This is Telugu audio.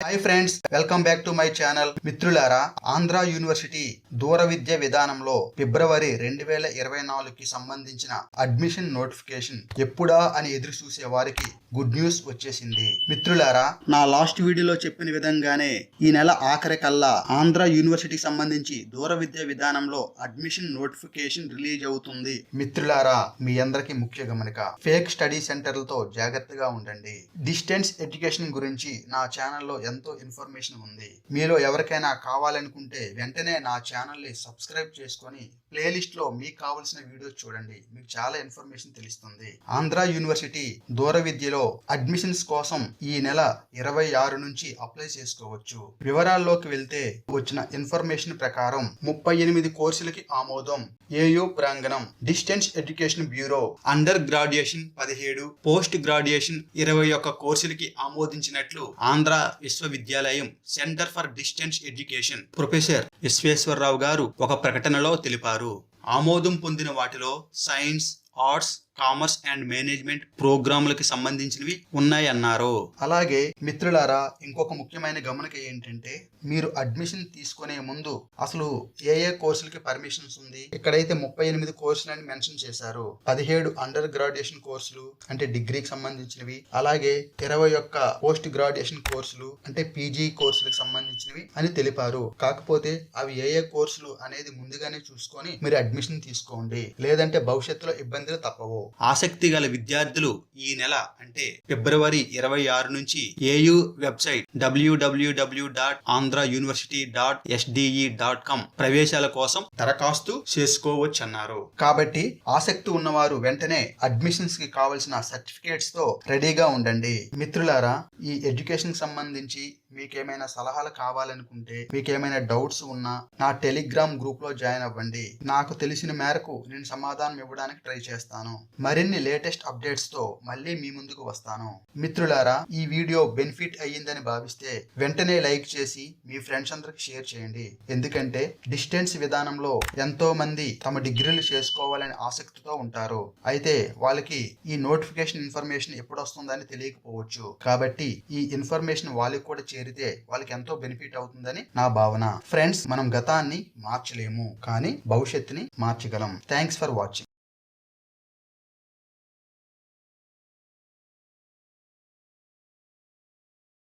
Hi friends welcome back to my channel మిత్రులారా ఆంధ్ర యూనివర్సిటీ దూర విద్య విధానంలో ఫిబ్రవరి రెండు వేల ఇరవై నాలుగుకి సంబంధించిన అడ్మిషన్ నోటిఫికేషన్ ఎప్పుడా అని ఎదురు చూసే వారికి గుడ్ న్యూస్ వచ్చేసింది. మిత్రులారా నా లాస్ట్ వీడియోలో చెప్పిన విధంగానే ఈ నెల ఆఖరి కల్లా ఆంధ్ర యూనివర్సిటీకి సంబంధించి దూర విద్య విధానంలో అడ్మిషన్ నోటిఫికేషన్ రిలీజ్ అవుతుంది. మిత్రులారా మీ అందరికి ముఖ్య గమనిక ఫేక్ స్టడీ సెంటర్లతో జాగ్రత్తగా ఉండండి. డిస్టెన్స్ ఎడ్యుకేషన్ గురించి నా ఛానల్లో ఎంతో ఇన్ఫర్మేషన్ ఉంది. మీలో ఎవరికైనా కావాలనుకుంటే వెంటనే నా ఛానల్ని సబ్స్క్రైబ్ చేసుకొని ప్లేలిస్ట్లో మీకు కావాల్సిన వీడియోస్ చూడండి. మీకు చాలా ఇన్ఫర్మేషన్ తెలుస్తుంది. ఆంధ్ర యూనివర్సిటీ దూర విద్యలో అడ్మిషన్స్ కోసం ఈ నెల ఇరవై ఆరు నుంచి అప్లై చేసుకోవచ్చు. వివరాల్లోకి వెళ్తే వచ్చిన ఇన్ఫర్మేషన్ ప్రకారం ముప్పై ఎనిమిది కోర్సులకి ఆమోదం. ఏయు ప్రాంగణం distance education bureau under graduation పదిహేడు పోస్ట్ గ్రాడ్యుయేషన్ ఇరవై ఒక్క కోర్సులకి ఆమోదించినట్లు ఆంధ్ర విశ్వవిద్యాలయం centre for distance education professor Visweswararao గారు ఒక ప్రకటనలో తెలిపారు. ఆమోదం పొందిన వాటిలో science arts commerce and management ప్రోగ్రాంలకు సంబంధించినవి ఉన్నాయన్నారు. అలాగే మిత్రులారా ఇంకొక ముఖ్యమైన గమనిక ఏంటంటే మీరు అడ్మిషన్ తీసుకునే ముందు అసలు ఏ ఏ కోర్సులకి పర్మిషన్స్ ఉంది? ఇక్కడైతే ముప్పై ఎనిమిది కోర్సులు అని మెన్షన్ చేశారు. పదిహేడు అండర్ గ్రాడ్యుయేషన్ కోర్సులు అంటే డిగ్రీకి సంబంధించినవి. అలాగే ఇరవై ఒక్క పోస్ట్ గ్రాడ్యుయేషన్ కోర్సులు అంటే పీజీ కోర్సులకు సంబంధించినవి అని తెలిపారు. కాకపోతే అవి ఏ ఏ కోర్సులు అనేది ముందుగానే చూసుకొని మీరు అడ్మిషన్ తీసుకోండి. లేదంటే భవిష్యత్తులో ఇబ్బంది ఇబ్బందులు తప్పవు. ఆసక్తి గల విద్యార్థులు ఈ నెల అంటే ఫిబ్రవరి ఇరవై ఆరు నుంచి ఏయు వెబ్సైట్ డబ్ల్యూడబ్ల్యూడబ్ల్యూ dot Andhra university dot SDE dot com ప్రవేశాల కోసం దరఖాస్తు చేసుకోవచ్చన్నారు. కాబట్టి ఆసక్తి ఉన్నవారు వెంటనే అడ్మిషన్స్కి కావలసిన సర్టిఫికేట్స్తో రెడీగా ఉండండి. మిత్రులారా ఈ ఎడ్యుకేషన్ సంబంధించి మీకేమైనా సలహాలు కావాలనుకుంటే మీకేమైనా డౌట్స్ ఉన్నా నా టెలిగ్రామ్ గ్రూప్లో జాయిన్ అవ్వండి. నాకు తెలిసిన మేరకు నేను సమాధానం ఇవ్వడానికి ట్రై చేస్తాను. మరిన్ని లేటెస్ట్ అప్డేట్స్తో మళ్ళీ మీ ముందుకు వస్తాను. మిత్రులారా ఈ వీడియో బెనిఫిట్ అయ్యిందని భావిస్తే వెంటనే లైక్ చేసి మీ ఫ్రెండ్స్ అందరికి షేర్ చేయండి. ఎందుకంటే డిస్టెన్స్ విధానంలో ఎంతో మంది తమ డిగ్రీలు చేసుకోవాలని ఆసక్తితో ఉంటారు. అయితే వాళ్ళకి ఈ నోటిఫికేషన్ ఇన్ఫర్మేషన్ ఎప్పుడు వస్తుందని తెలియకపోవచ్చు. కాబట్టి ఈ ఇన్ఫర్మేషన్ వాళ్ళకి కూడా చేరితే వాళ్ళకి ఎంతో బెనిఫిట్ అవుతుందని నా భావన. ఫ్రెండ్స్ మనం గతాన్ని మార్చలేము కానీ భవిష్యత్తుని మార్చగలం. Thanks for watching.